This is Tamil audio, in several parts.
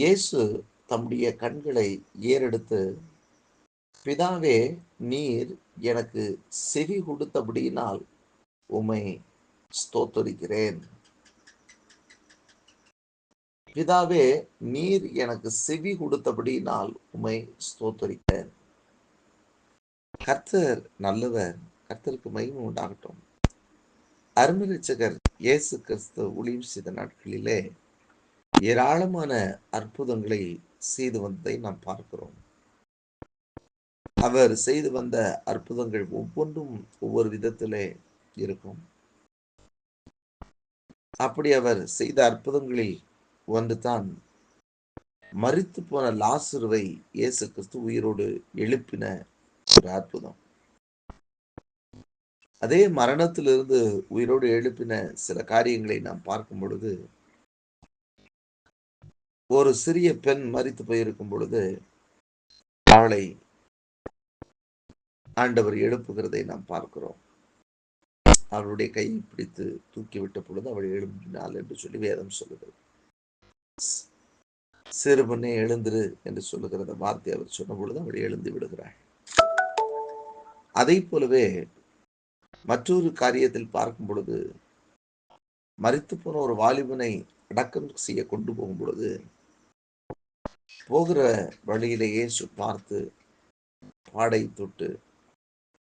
இயேசு தம்முடைய கண்களை ஏறெடுத்து பிதாவே நீர் எனக்கு செவி கொடுத்தபடியினால் உமை ஸ்தோத்தரிக்கிறேன். பிதாவே நீர் எனக்கு செவி கொடுத்தபடியினால் உமை ஸ்தோத்தரிக்கிறேன். கர்த்தர் நல்லவர் கர்த்தருக்கு மகிமை உண்டாகட்டும். அருமரிச்சகர் இயேசு கிறிஸ்து ஊழியம் செய்த நாட்களிலே ஏராளமான அற்புதங்களை செய்து வந்ததை நாம் பார்க்கிறோம். அவர் செய்து வந்த அற்புதங்கள் ஒவ்வொன்றும் ஒவ்வொரு விதத்திலே இருக்கும். அப்படி அவர் செய்த அற்புதங்களில் ஒன்று தான் மறித்து போன லாசுருவை இயேசு கிறிஸ்து உயிரோடு எழுப்பின ஒரு அற்புதம். அதே மரணத்திலிருந்து உயிரோடு எழுப்பின சில காரியங்களை நாம் பார்க்கும் பொழுது ஒரு சிறிய பெண் மறித்து போயிருக்கும் பொழுது அவளை ஆண்டவர் எழுப்புகிறதை நாம் பார்க்கிறோம். அவளுடைய கையை பிடித்து தூக்கிவிட்ட பொழுது அவள் எழும்பினாள் என்று சொல்லி வேதம் சொல்லுகிறது சிறுபண்ணே எழுந்திரு என்று சொல்லுகிற வார்த்தை அவர் சொன்ன பொழுது அவள் எழுந்து விடுகிறாள். அதை போலவே மற்றொரு காரியத்தில் பார்க்கும் பொழுது மறித்து போன ஒரு வாலிபனை அடக்கம் செய்ய கொண்டு போகும் பொழுது போகிற வழியிலே இயேசு பார்த்து பாடை தொட்டு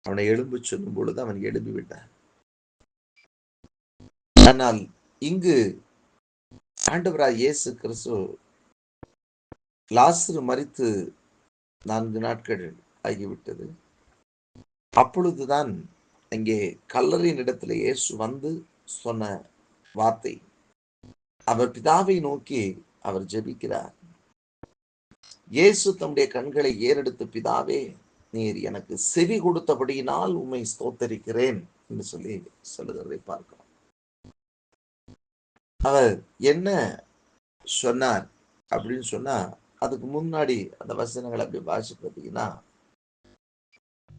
அவனை எழும்பு சொல்லும் பொழுது அவன் எழும்பி விட்டான் ஆனால் இங்கு ஆண்டவராய் இயேசு கிறிஸ்து லாசரு மறித்து நான்கு நாட்கள் ஆகிவிட்டது. அப்பொழுதுதான் அங்கே கல்லறையின் இடத்துல இயேசு வந்து சொன்ன வார்த்தை அவர் பிதாவை நோக்கி அவர் ஜெபிக்கிறார். இயேசு தம்முடைய கண்களை ஏறெடுத்து பிதாவே நீர் எனக்கு செவி கொடுத்தபடியினால் உண்மை ஸ்தோத்தரிக்கிறேன் என்று சொல்லி சொல்லுகிறதை பார்க்கிறோம். அவர் என்ன சொன்னார் அப்படின்னு சொன்னா அதுக்கு முன்னாடி அந்த வசனங்களை அப்படி வாசி பார்த்தீங்கன்னா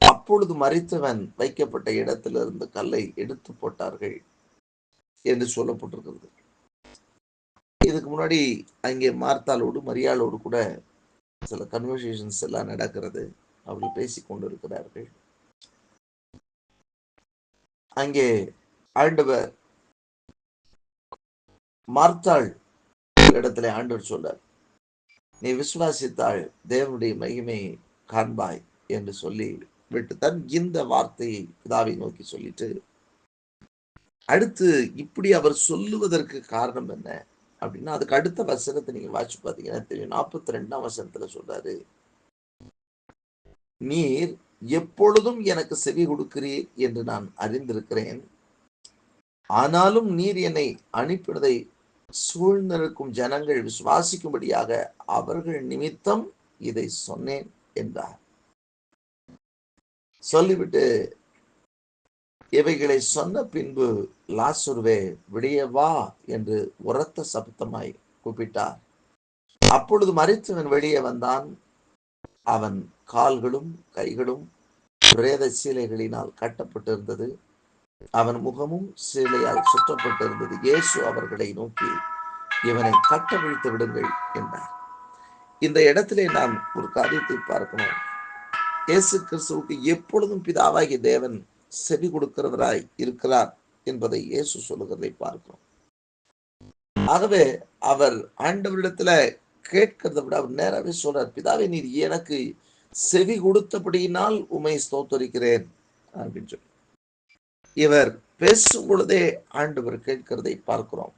அப்பொழுது மறித்தவன் வைக்கப்பட்ட இடத்திலிருந்து கல்லை எடுத்து போட்டார்கள் என்று சொல்லப்பட்டிருக்கிறது. இதுக்கு முன்னாடி அங்கே மார்த்தாலோடு மரியாளோடு கூட சில கன்வர்சேஷன்ஸ் எல்லாம் நடக்கிறது. அவர்கள் பேசி கொண்டிருக்கிறார்கள். அங்கே ஆண்டவர் மார்த்தாள் இடத்துல ஆண்டவர் சொல்றார் நீ விசுவாசித்தாள் தேவனுடைய மகிமை காண்பாய் என்று சொல்லி விட்டு தன் இந்த வார்த்தையை பிதாவை நோக்கி சொல்லிட்டு அடுத்து இப்படி அவர் சொல்லுவதற்கு காரணம் என்ன? அப்படின்னா அதுக்கு அடுத்த வசனத்தை நீங்க வாட்சி பார்த்தீங்கன்னா தெரியும் நாற்பத்தி ரெண்டாம் வசனத்துல சொல்றாரு. நீர் எப்பொழுதும் எனக்கு செவி கொடுக்கிறீர் என்று நான் அறிந்திருக்கிறேன். ஆனாலும் நீர் என்னை அனுப்பினதை சூழ்ந்திருக்கும் ஜனங்கள் விசுவாசிக்கும்படியாக அவர்கள் நிமித்தம் இதை சொன்னேன் என்றார். சொல்லிவிட்டு இவைகளை சொன்ன பின்பு லாசுருவே விடிய வா என்று உரத்த சப்தமாய் கூப்பிட்டார். அப்பொழுது மறித்தவன் வெளியே வந்தான். அவன் கால்களும் கைகளும் பிரேத சீலைகளினால் கட்டப்பட்டிருந்தது. அவன் முகமும் சீலையால் சுற்றப்பட்டிருந்தது. இயேசு அவர்களை நோக்கி இவனை கட்டவிழ்த்து விடுங்கள் என்றார். இந்த இடத்திலே நாம் ஒரு காரியத்தை பார்க்கணும். இயேசு கிறிஸ்துவுக்கு எப்பொழுதும் பிதாவாகிய தேவன் செவி கொடுக்கிறவராய் இருக்கிறார் என்பதை இயேசு சொல்லுகிறதை பார்க்கிறோம். ஆகவே அவர் ஆண்டவரிடத்துல கேட்கிறத விட அவர் நேராவே சொல்றார் பிதாவே நீர் எனக்கு செவி கொடுத்தபடியினால் உமை ஸ்தோத்தரிக்கிறேன் அப்படின்னு சொல்லி. இவர் பேசும் பொழுதே ஆண்டவர் கேட்கிறதை பார்க்கிறோம்.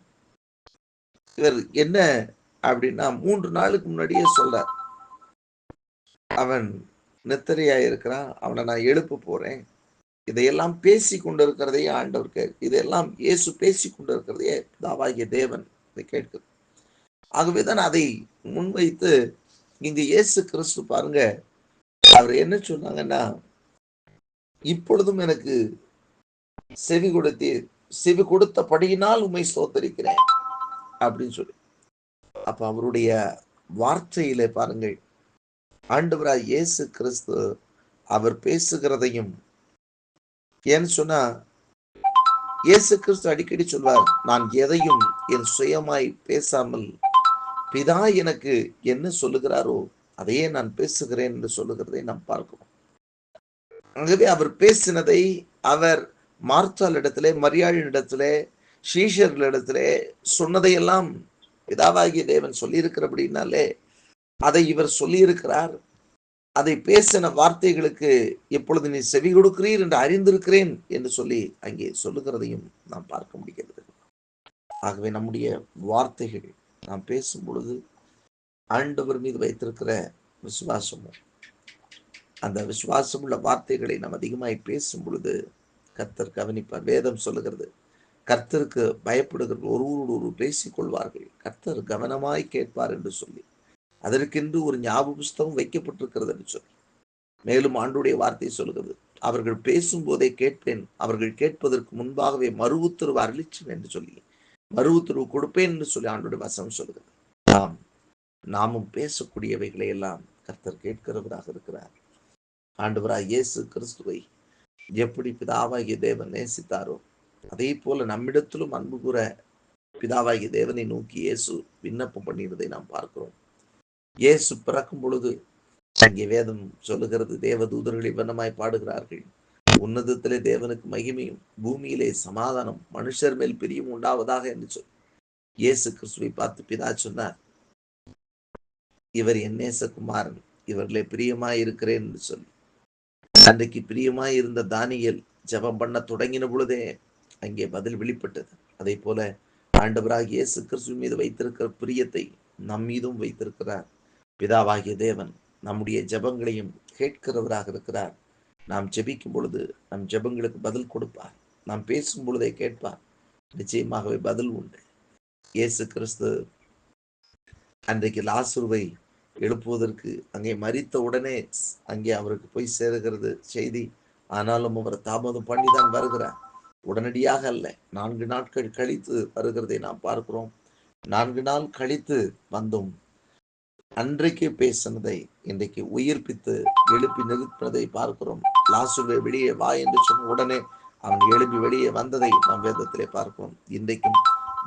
இவர் என்ன அப்படின்னா மூன்று நாளுக்கு முன்னாடியே சொல்றார். அவன் நித்திரையா இருக்கிறான் அவனை நான் எழுப்ப போறேன் இதையெல்லாம் பேசி கொண்டிருக்கிறதையே ஆண்டவர் கே இதெல்லாம் இயேசு பேசி கொண்டிருக்கிறதையே தாவாகிய தேவன் இதை கேட்குது ஆகவேதான் அதை முன்வைத்து இங்கு இயேசு கிறிஸ்து பாருங்க அவர் என்ன சொன்னாங்கன்னா இப்பொழுதும் எனக்கு செவி கொடுத்தி செவி கொடுத்தபடியினால் உண்மை சோத்தரிக்கிறேன் அப்படின்னு சொல்லி. அப்ப அவருடைய வார்த்தையிலே பாருங்கள் ஆண்டவராய் இயேசு கிறிஸ்து அவர் பேசுகிறதையும் ஏன்னு சொன்னா இயேசு கிறிஸ்து அடிக்கடி சொல்வார் நான் எதையும் என் சுயமாய் பேசாமல் பிதா எனக்கு என்ன சொல்லுகிறாரோ அதையே நான் பேசுகிறேன் என்று சொல்லுகிறதை நாம் பார்க்கிறோம். ஆகவே அவர் பேசினதை அவர் மார்த்தால் இடத்திலே மரியாளின் இடத்திலே ஸ்ரீஷர்களிடத்திலே சொன்னதையெல்லாம் பிதாவாகிய தேவன் சொல்லியிருக்கிறபடினாலே அதை இவர் சொல்லியிருக்கிறார். அதை பேசின வார்த்தைகளுக்கு எப்பொழுது நீ செவி கொடுக்கிறீர் என்று அறிந்திருக்கிறேன் என்று சொல்லி அங்கே சொல்லுகிறதையும் நாம் பார்க்க முடிகிறது. ஆகவே நம்முடைய வார்த்தைகள் நாம் பேசும் பொழுது ஆண்டவர் மீது வைத்திருக்கிற விசுவாசமும் அந்த விசுவாசம் உள்ள வார்த்தைகளை நாம் அதிகமாய் பேசும் பொழுது கர்த்தர் கவனிப்பார். வேதம் சொல்லுகிறது கர்த்தருக்கு பயப்படுகிற ஒருவரோடு ஒரு பேசிக் கொள்வார்கள் கர்த்தர் கவனமாய் கேட்பார் என்று சொல்லி. அதற்கென்று ஒரு ஞாபக புஸ்தகம் வைக்கப்பட்டிருக்கிறது என்று சொல்லி மேலும் ஆண்டுடைய வார்த்தை சொல்கிறது அவர்கள் பேசும்போதே கேட்பேன். அவர்கள் கேட்பதற்கு முன்பாகவே மறு உத்தரவு அருளிச்சேன் என்று சொல்லி மறு உத்தரவு கொடுப்பேன் என்று சொல்லி ஆண்டுடைய வசனம் சொல்கிறது நாம் நாமும் பேசக்கூடியவைகளை எல்லாம் கர்த்தர் கேட்கிறவராக இருக்கிறார். ஆண்டவராக இயேசு கிறிஸ்துவை எப்படி பிதாவாகிய தேவன் நேசித்தாரோ அதே போல நம்மிடத்திலும் அன்பு கூற பிதாவாகிய தேவனை நோக்கி இயேசு விண்ணப்பம் பண்ணியிருந்ததை நாம் பார்க்கிறோம். இயேசு பிறக்கும் பொழுது அங்கே வேதம் சொல்லுகிறது தேவ தூதர்களை பாடுகிறார்கள். உன்னதத்திலே தேவனுக்கு மகிமையும் பூமியிலே சமாதானம் மனுஷர் மேல் பிரியும் உண்டாவதாக என்று சொல். இயேசு கிறிஸ்துவை பார்த்து பிதா சொன்னார் இவர் என் நேசகுமாரன் இவர்களே பிரியமாய் இருக்கிறேன் என்று சொல்லி அன்றைக்கு பிரியமாய் இருந்த தானியல் ஜெபம் பண்ண தொடங்கின பொழுதே அங்கே பதில் வெளிப்பட்டது. அதே போல ஆண்டவராக இயேசு கிறிஸ்து மீது வைத்திருக்கிற பிரியத்தை நம் மீதும் வைத்திருக்கிறார். பிதாவாகிய தேவன் நம்முடைய ஜெபங்களையும் கேட்கிறவராக இருக்கிறார். நாம் ஜெபிக்கும் பொழுது நம் ஜெபங்களுக்கு பதில் கொடுப்பார். நாம் பேசும் பொழுதே கேட்பார். நிச்சயமாகவே பதில் உண்டு. இயேசு கிறிஸ்து அன்றைக்கு லாசுருவை எழுப்புவதற்கு அங்கே மறித்த உடனே அங்கே அவருக்கு போய் சேருகிறது செய்தி ஆனாலும் அவர் தாமதம் பண்ணி தான் வருகிறார். உடனடியாக அல்ல நான்கு நாட்கள் கழித்து வருகிறதை நாம் பார்க்கிறோம். நான்கு நாள் கழித்து வந்தும் அன்றைக்கு பேசினதை இன்றைக்கு உயிர்ப்பித்து எழுப்பி நிறுத்தினதை பார்க்கிறோம். லாசுவை வெளியே வா என்று சொன்ன உடனே அவன் எழுப்பி வெளியே வந்ததை நாம் வேதத்திலே பார்க்கிறோம். இன்றைக்கும்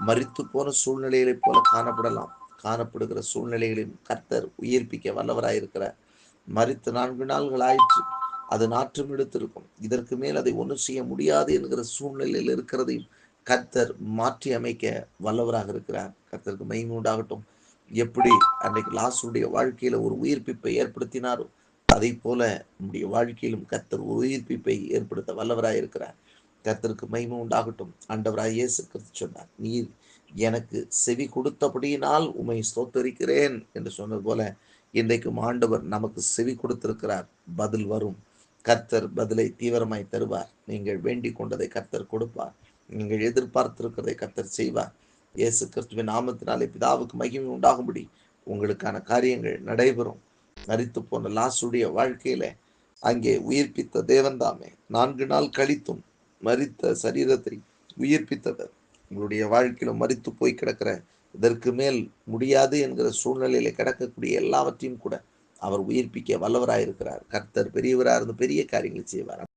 மறித்து போன சூழ்நிலைகளைப் போல காணப்படலாம். காணப்படுகிற சூழ்நிலைகளையும் கர்த்தர் உயிர்ப்பிக்க வல்லவராயிருக்கிறார் மறித்து நான்கு நாள்கள் ஆயிற்று. அது நாற்றம் எடுத்திருக்கும். இதற்கு மேல் அதை ஒன்றும் செய்ய முடியாது என்கிற சூழ்நிலையில் இருக்கிறதையும் கர்த்தர் மாற்றி அமைக்க வல்லவராக இருக்கிறார். கர்த்தருக்கு மகிமை உண்டாகட்டும். எப்படி அன்றைக்கு லாசுடைய வாழ்க்கையில ஒரு உயிர்ப்பிப்பை ஏற்படுத்தினாரோ அதை போல நம்முடைய வாழ்க்கையிலும் கர்த்தர் ஒரு உயிர்ப்பிப்பை ஏற்படுத்த வல்லவராய் இருக்கிறார். கர்த்தருக்கு மகிமை உண்டாகட்டும். ஆண்டவராய் இயேசு கிறிஸ்து சொன்னார் நீர் எனக்கு செவி கொடுத்தபடியினால் உமை ஸ்தோத்தரிக்கிறேன் என்று சொன்னது போல இன்றைக்கும் ஆண்டவர் நமக்கு செவி கொடுத்திருக்கிறார். பதில் வரும். கர்த்தர் பதிலை தீவிரமாய் தருவார். நீங்கள் வேண்டிக் கொண்டதை கர்த்தர் கொடுப்பார். நீங்கள் எதிர்பார்த்திருக்கிறதை கர்த்தர் செய்வார். இயேசு கிறிஸ்துவின் நாமத்தினாலே பிதாவுக்கு மகிமை உண்டாகும்படி உங்களுக்கான காரியங்கள் நடைபெறும். மறித்து போன லாசுடைய வாழ்க்கையில அங்கே உயிர்ப்பித்த தேவன்தாமே. நான்கு நாள் கழித்தும் மறித்த சரீரத்தை உயிர்ப்பித்தவர். உங்களுடைய வாழ்க்கையிலும் மறித்து போய் கிடக்கிற இதற்கு மேல் முடியாது என்கிற சூழ்நிலையில கிடக்கக்கூடிய எல்லாவற்றையும் கூட அவர் உயிர்ப்பிக்க வல்லவராயிருக்கிறார். கர்த்தர் பெரியவராக இருந்து பெரிய காரியங்களை செய்வார்.